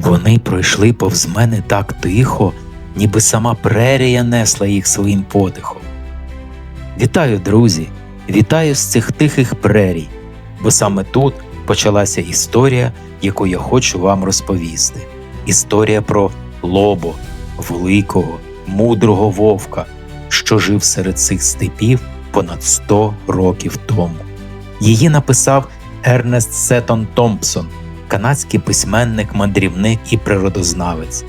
Вони пройшли повз мене так тихо, ніби сама прерія несла їх своїм подихом. Вітаю, друзі! Вітаю з цих тихих прерій, бо саме тут почалася історія, яку я хочу вам розповісти. Історія про лобо, великого, мудрого вовка, що жив серед цих степів понад 100 років тому. Її написав Ернест Сеттон Томпсон, канадський письменник, мандрівник і природознавець.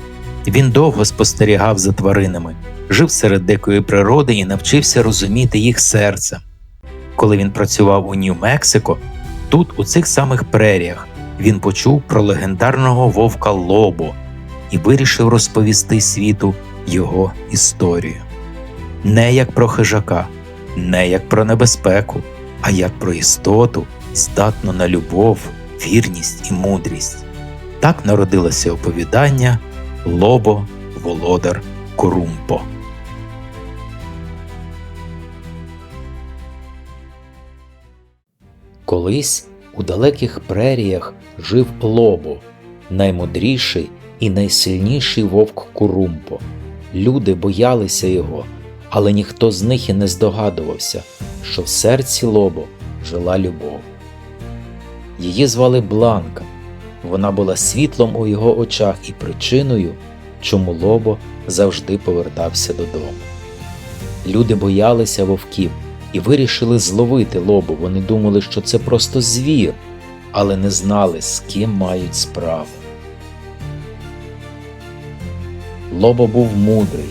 Він довго спостерігав за тваринами, жив серед дикої природи і навчився розуміти їх серце. Коли він працював у Нью-Мексико, тут, у цих самих преріях, він почув про легендарного вовка Лобо і вирішив розповісти світу його історію. Не як про хижака, не як про небезпеку, а як про істоту, здатну на любов, вірність і мудрість. Так народилося оповідання Лобо Володар Корумпо. Колись у далеких преріях жив Лобо, наймудріший і найсильніший вовк Курумпо. Люди боялися його, але ніхто з них і не здогадувався, що в серці Лобо жила любов. Її звали Бланка. Вона була світлом у його очах і причиною, чому Лобо завжди повертався додому. Люди боялися вовків і вирішили зловити лобу. Вони думали, що це просто звір, але не знали, з ким мають справу. Лобо був мудрий,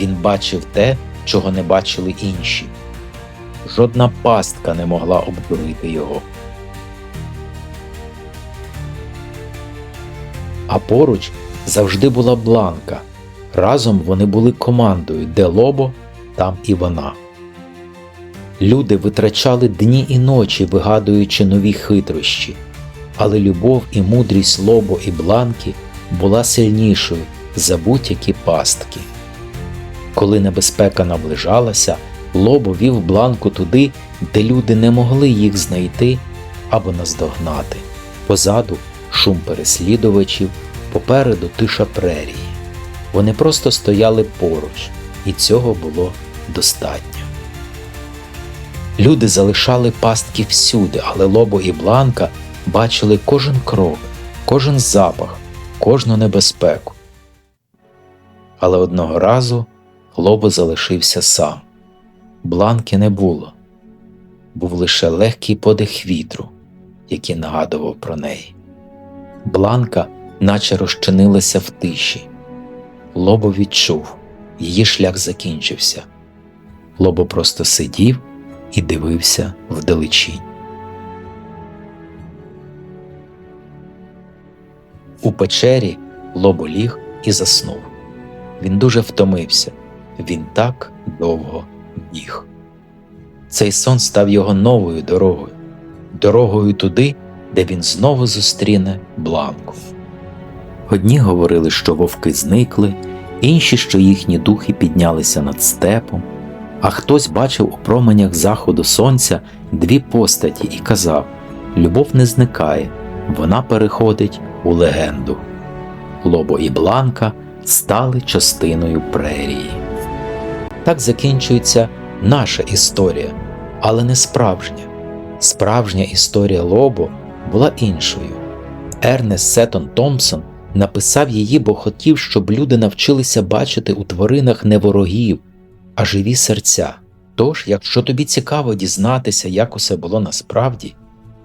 він бачив те, чого не бачили інші. Жодна пастка не могла обдурити його. А поруч завжди була бланка. Разом вони були командою, де лобо, там і вона. Люди витрачали дні і ночі, вигадуючи нові хитрощі, але любов і мудрість лобо і бланки була сильнішою за будь-які пастки. Коли небезпека наближалася, лобо вів бланку туди, де люди не могли їх знайти або наздогнати. Позаду шум переслідувачів, попереду тиша прерії. Вони просто стояли поруч, і цього було достатньо. Люди залишали пастки всюди, але Лобо і Бланка бачили кожен крок, кожен запах, кожну небезпеку. Але одного разу Лобо залишився сам. Бланки не було, був лише легкий подих вітру, який нагадував про неї. Бланка наче розчинилася в тиші. Лобо відчув, її шлях закінчився. Лобо просто сидів і дивився вдалечінь. У печері лобо ліг і заснув. Він дуже втомився, він так довго біг. Цей сон став його новою дорогою, дорогою туди, де він знову зустріне бланку. Одні говорили, що вовки зникли, інші, що їхні духи піднялися над степом а хтось бачив у променях заходу сонця дві постаті і казав Любов не зникає, вона переходить у легенду. Лобо і Бланка стали частиною прерії. Так закінчується наша історія, але не справжня. Справжня історія Лобо була іншою. Ернест Сеттон Томпсон написав її, бо хотів, щоб люди навчилися бачити у тваринах не ворогів, а живі серця. Тож, якщо тобі цікаво дізнатися, як усе було насправді,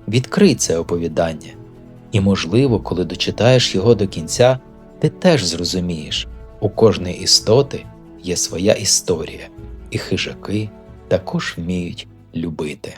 відкрий це оповідання, і, можливо, коли дочитаєш його до кінця, ти теж зрозумієш, у кожної істоти є своя історія, і хижаки також вміють любити.